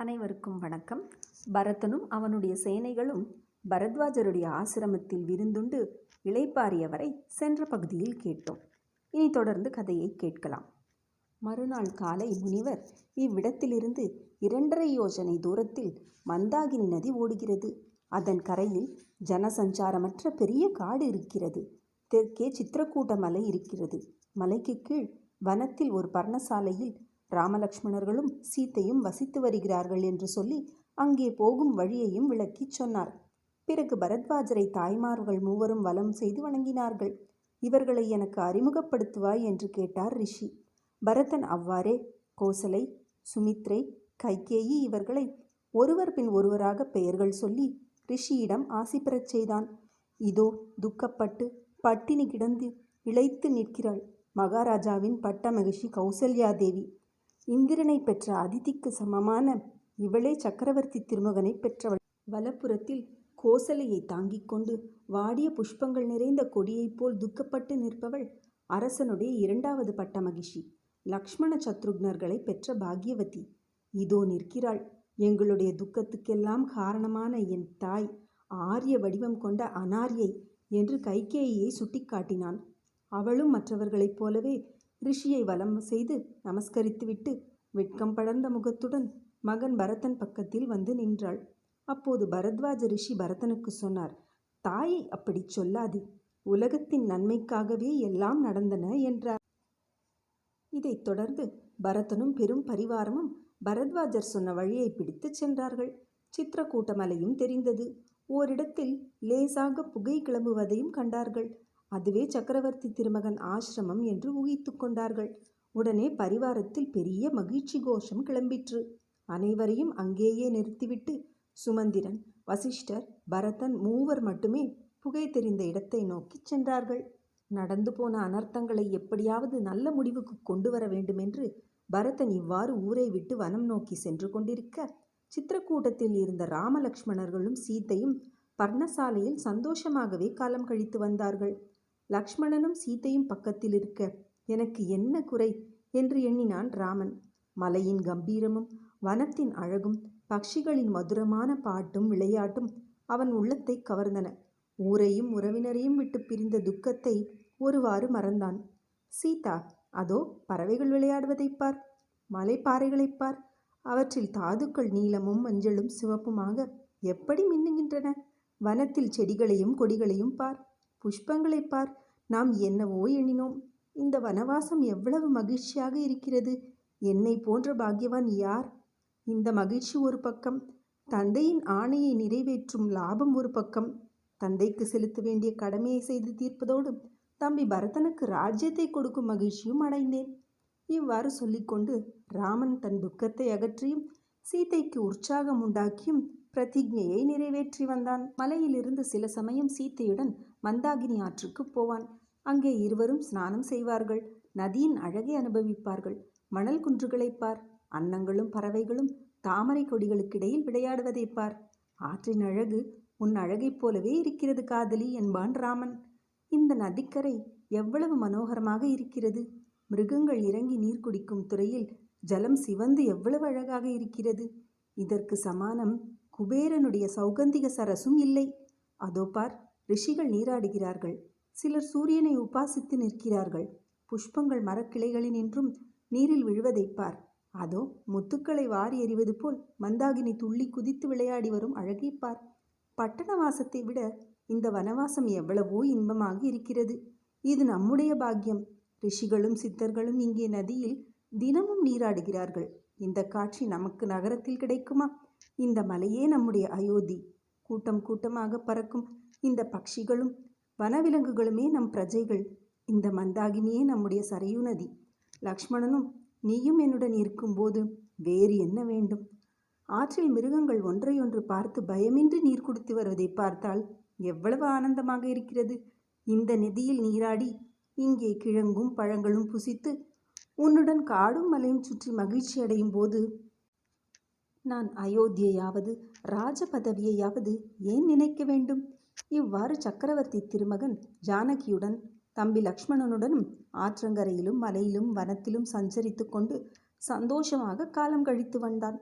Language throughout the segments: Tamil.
அனைவருக்கும் வணக்கம். பரதனும் அவனுடைய சேனைகளும் பரத்வாஜருடைய ஆசிரமத்தில் விருந்துண்டு இளைப்பாரியவரை சென்ற பகுதியில் கேட்டோம். இனி தொடர்ந்து கதையை கேட்கலாம். மறுநாள் காலை முனிவர் இவ்விடத்திலிருந்து இரண்டரை யோஜனை தூரத்தில் மந்தாகினி நதி ஓடுகிறது. அதன் கரையில் ஜனசஞ்சாரமற்ற பெரிய காடு இருக்கிறது. தெற்கே சித்திரக்கூட்ட மலை இருக்கிறது. மலைக்கு கீழ் வனத்தில் ஒரு பர்ணசாலையில் ராமலக்ஷ்மணர்களும் சீத்தையும் வசித்து வருகிறார்கள் என்று சொல்லி அங்கே போகும் வழியையும் விளக்கிச் சொன்னார். பிறகு பரத்வாஜரை தாய்மார்கள் மூவரும் வலம் செய்து வணங்கினார்கள். இவர்களை எனக்கு அறிமுகப்படுத்துவாய் என்று கேட்டார் ரிஷி. பரதன் அவ்வாறே கோசலை சுமித்ரை கைகேயி இவர்களை ஒருவர் பின் ஒருவராக பெயர்கள் சொல்லி ரிஷியிடம் ஆசி பெறச் செய்தான். இதோ துக்கப்பட்டு பட்டினி கிடந்து இழைத்து நிற்கிறாள் மகாராஜாவின் பட்ட மகிழ்ச்சி கௌசல்யா தேவி இந்திரனை பெற்ற அதிதிக்கு சமமான இவளே சக்கரவர்த்தி திருமகனை பெற்றவள். வலப்புறத்தில் கோசலையை தாங்கிக் கொண்டு வாடிய புஷ்பங்கள் நிறைந்த கொடியைப் போல் துக்கப்பட்டு நிற்பவள் அரசனுடைய இரண்டாவது பட்ட மகிஷி லக்ஷ்மண சத்ருக்னர்களை பெற்ற பாக்யவதி. இதோ நிற்கிறாள். எங்களுடைய துக்கத்துக்கெல்லாம் காரணமான என் தாய் ஆரிய வடிவம் கொண்ட அனாரியை என்று கைகேயியை சுட்டிக்காட்டினான். அவளும் மற்றவர்களைப் போலவே ரிஷியை வலம் செய்து நமஸ்கரித்துவிட்டு வெட்கம் படர்ந்த முகத்துடன் மகன் பரதன் பக்கத்தில் வந்து நின்றாள். அப்போது பரத்வாஜ ரிஷி பரதனுக்கு சொன்னார் தாயை அப்படிச் சொல்லாதே உலகத்தின் நன்மைக்காகவே எல்லாம் நடந்தன என்றார். இதைத் தொடர்ந்து பரதனும் பெரும் பரிவாரமும் பரத்வாஜர் சொன்ன வழியை பிடித்துச் சென்றார்கள். சித்திரக்கூட்ட மலையும் தெரிந்தது. ஓரிடத்தில் லேசாக புகை கிளம்புவதையும் கண்டார்கள். அதுவே சக்கரவர்த்தி திருமகன் ஆசிரமம் என்று ஊகித்து கொண்டார்கள். உடனே பரிவாரத்தில் பெரிய மகிழ்ச்சி கோஷம் கிளம்பிற்று. அனைவரையும் அங்கேயே நிறுத்திவிட்டு சுமந்திரன் வசிஷ்டர் பரதன் மூவர் மட்டுமே புகை தெரிந்த இடத்தை நோக்கி சென்றார்கள். நடந்து போன அனர்த்தங்களை எப்படியாவது நல்ல முடிவுக்கு கொண்டு வர வேண்டுமென்று பரதன் இவ்வாறு ஊரை விட்டு வனம் நோக்கி சென்று கொண்டிருக்க சித்திரக்கூட்டத்தில் இருந்த ராமலக்ஷ்மணர்களும் சீத்தையும் பர்ணசாலையில் சந்தோஷமாகவே காலம் கழித்து வந்தார்கள். லக்ஷ்மணனும் சீத்தையும் பக்கத்தில் இருக்க எனக்கு என்ன குறை? என்று எண்ணினான் ராமன். மலையின் கம்பீரமும் வனத்தின் அழகும் பட்சிகளின் மதுரமான பாட்டும் விளையாட்டும் அவன் உள்ளத்தை கவர்ந்தன. ஊரையும் உறவினரையும் விட்டு பிரிந்த துக்கத்தை ஒருவாறு மறந்தான். சீதா அதோ பறவைகள் விளையாடுவதைப் பார் மலைப்பாறைகளைப் பார். அவற்றில் தாதுக்கள் நீலமும் மஞ்சளும் சிவப்புமாக எப்படி மின்னுகின்றன? வனத்தில் செடிகளையும் கொடிகளையும் பார். புஷ்பங்களைப் பார். நாம் என்னவோ எண்ணினோம். இந்த வனவாசம் எவ்வளவு மகிழ்ச்சியாக இருக்கிறது. என்னை போன்ற பாக்கியவான் யார்? இந்த மகிழ்ச்சி ஒரு பக்கம். தந்தையின் ஆணையை நிறைவேற்றும் லாபம் ஒரு பக்கம். தந்தைக்கு செலுத்த வேண்டிய கடமையை செய்து தீர்ப்பதோடு தம்பி பரதனுக்கு ராஜ்யத்தை கொடுக்கும் மகிழ்ச்சியும் அடைந்தேன். இவ்வாறு சொல்லிக்கொண்டு ராமன் தன் துக்கத்தை அகற்றியும் சீதைக்கு உற்சாகம் உண்டாக்கியும் பிரதிஜையை நிறைவேற்றி வந்தான். மலையிலிருந்து சில சமயம் சீத்தையுடன் மந்தாகினி ஆற்றுக்கு போவான். அங்கே இருவரும் ஸ்நானம் செய்வார்கள். நதியின் அழகை அனுபவிப்பார்கள். மணல் குன்றுகளைப் பார். அன்னங்களும் பறவைகளும் தாமரை கொடிகளுக்கிடையில் விளையாடுவதைப் பார். ஆற்றின் அழகு உன் அழகைப் போலவே இருக்கிறது காதலி என்பான் ராமன். இந்த நதிக்கரை எவ்வளவு மனோகரமாக இருக்கிறது. மிருகங்கள் இறங்கி நீர் குடிக்கும் துறையில் ஜலம் சிவந்து எவ்வளவு அழகாக இருக்கிறது. இதற்கு சமானம் குபேரனுடைய சௌகந்திக சரசும் இல்லை. அதோ பார் ரிஷிகள் நீராடுகிறார்கள். சிலர் சூரியனை உபாசித்து நிற்கிறார்கள். புஷ்பங்கள் மரக்கிளைகளினின்றும் நீரில் விழுவதைப் பார். அதோ முத்துக்களை வாரி எறிவது போல் மந்தாகினி துள்ளி குதித்து விளையாடி வரும் அழகைப் பார். பட்டண வாசத்தை விட இந்த வனவாசம் எவ்வளவோ இன்பமாக இருக்கிறது. இது நம்முடைய பாக்கியம். ரிஷிகளும் சித்தர்களும் இங்கே நதியில் தினமும் நீராடுகிறார்கள். இந்த காட்சி நமக்கு நகரத்தில் கிடைக்குமா? இந்த மலையே நம்முடைய அயோத்தி. கூட்டம் கூட்டமாக பறக்கும் இந்த பட்சிகளும் வனவிலங்குகளுமே நம் பிரஜைகள். இந்த மந்தாகினியே நம்முடைய சரையு நதி. லக்ஷ்மணனும் நீயும் என்னுடன் இருக்கும்போது வேறு என்ன வேண்டும்? ஆற்றில் மிருகங்கள் ஒன்றையொன்று பார்த்து பயமின்றி நீர் குடித்து வருவதை பார்த்தால் எவ்வளவு ஆனந்தமாக இருக்கிறது? இந்த நதியில் நீராடி இங்கே கிழங்கும் பழங்களும் புசித்து உன்னுடன் காடும் மலையும் சுற்றி மகிழ்ச்சி அடையும் போது நான் அயோத்தியையாவது ராஜ பதவியையாவது ஏன் நினைக்க வேண்டும்? இவ்வாறு சக்கரவர்த்தி திருமகன் ஜானகியுடன் தம்பி லக்ஷ்மணனுடனும் ஆற்றங்கரையிலும் மலையிலும் வனத்திலும் சஞ்சரித்து கொண்டு சந்தோஷமாக காலம் கழித்து வந்தான்.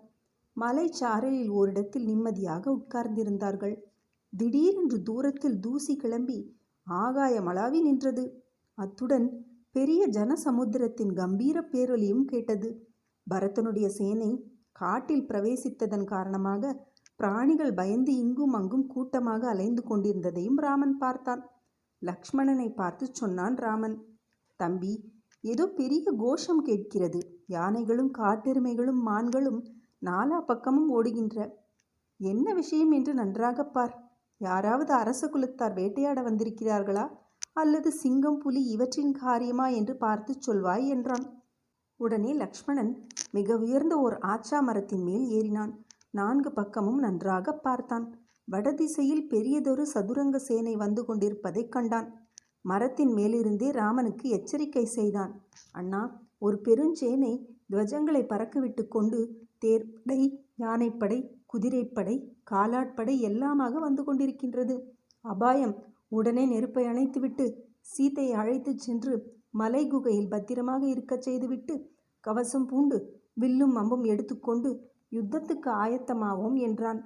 மலை சாரலில் ஓரிடத்தில் நிம்மதியாக உட்கார்ந்திருந்தார்கள். திடீரென்று தூரத்தில் தூசி கிளம்பி ஆகாயமளாவி நின்றது. அத்துடன் பெரிய ஜனசமுத்திரத்தின் கம்பீர பேரொலியும் கேட்டது. பரதனுடைய சேனை காட்டில் பிரவேசித்ததன் காரணமாக பிராணிகள் பயந்து இங்கும் அங்கும் கூட்டமாக அலைந்து கொண்டிருந்ததையும் ராமன் பார்த்தான். லக்ஷ்மணனை பார்த்து சொன்னான் ராமன் தம்பி ஏதோ பெரிய கோஷம் கேட்கிறது. யானைகளும் காட்டெருமைகளும் மான்களும் நாலா பக்கமும் ஓடுகின்ற. என்ன விஷயம் என்று நன்றாகப் பார். யாராவது அரச குலத்தார் வேட்டையாட வந்திருக்கிறார்களா? அல்லது சிங்கம் புலி இவற்றின் காரியமா என்று பார்த்து சொல்வாய் என்றான். உடனே லக்ஷ்மணன் மிக உயர்ந்த ஓர் ஆச்சா மரத்தின் மேல் ஏறினான். நான்கு பக்கமும் நன்றாக பார்த்தான். வடதிசையில் பெரியதொரு சதுரங்க சேனை வந்து கொண்டிருப்பதைக் கண்டான். மரத்தின் மேலிருந்தே ராமனுக்கு எச்சரிக்கை செய்தான். அண்ணா ஒரு பெருஞ்சேனை துவஜங்களை பறக்கவிட்டு கொண்டு தேர்ப்படை யானைப்படை குதிரைப்படை காலாட்படை எல்லாமாக வந்து கொண்டிருக்கின்றது. அபாயம். உடனே நெருப்பை அணைத்துவிட்டு சீத்தையை அழைத்துச் சென்று மலை குகையில் பத்திரமாக இருக்கச் செய்துவிட்டு கவசம் பூண்டு வில்லும் அம்பும் எடுத்துக்கொண்டு யுத்தத்துக்கு ஆயத்தமாவோம் என்றான்.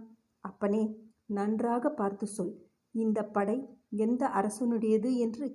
அப்பனே நன்றாக பார்த்து சொல். இந்த படை எந்த அரசனுடையது என்று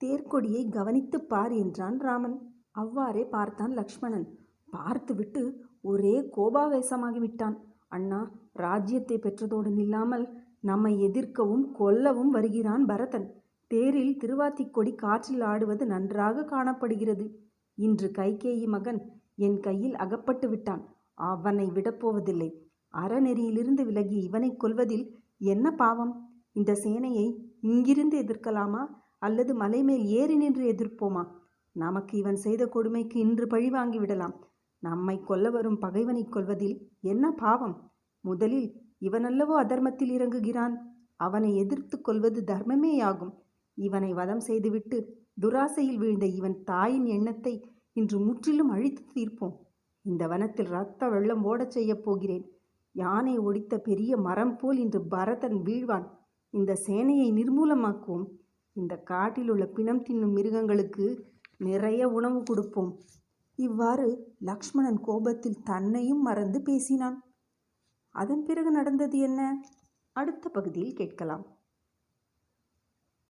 தேர்க்கொடியை கவனித்துப் பார் என்றான் ராமன். அவ்வாறே பார்த்தான் லக்ஷ்மணன். பார்த்துவிட்டு ஒரே கோபாவேசமாகிவிட்டான். அண்ணா ராஜ்யத்தை பெற்றதோடு நில்லாமல் நம்மை எதிர்க்கவும் கொல்லவும் வருகிறான் பரதன். தேரில் திருவாத்திக் கொடி காற்றில் ஆடுவது நன்றாக காணப்படுகிறது. இன்று கைகேயி மகன் என் கையில் அகப்பட்டு விட்டான். அவனை விடப்போவதில்லை. அறநெறியிலிருந்து விலகி இவனை கொல்வதில் என்ன பாவம்? இந்த சேனையை இங்கிருந்து எதிர்க்கலாமா? அல்லது மலை மேல் ஏறி நின்று எதிர்ப்போமா? நமக்கு இவன் செய்த கொடுமைக்கு இன்று பழி வாங்கி விடலாம். நம்மை கொல்ல வரும் பகைவனை கொல்வதில் என்ன பாவம்? முதலில் இவனல்லவோ அதர்மத்தில் இறங்குகிறான். அவனை எதிர்த்து கொள்வது தர்மமேயாகும். இவனை வதம் செய்துவிட்டு துராசையில் வீழ்ந்த இவன் தாயின் எண்ணத்தை இன்று முற்றிலும் அழித்து தீர்ப்போம். இந்த வனத்தில் இரத்த வெள்ளம் ஓடச் செய்யப் போகிறேன். யானை ஒடித்த பெரிய மரம் போல் இன்று பரதன் வீழ்வான். இந்த சேனையை நிர்மூலமாக்குவோம். இந்த காட்டில் உள்ள பிணம் தின்னும் மிருகங்களுக்கு நிறைய உணவு கொடுப்போம். இவ்வாறு லக்ஷ்மணன் கோபத்தில் தன்னையும் மறந்து பேசினான். அதன் பிறகு நடந்தது என்ன? அடுத்த பகுதியில் கேட்கலாம்.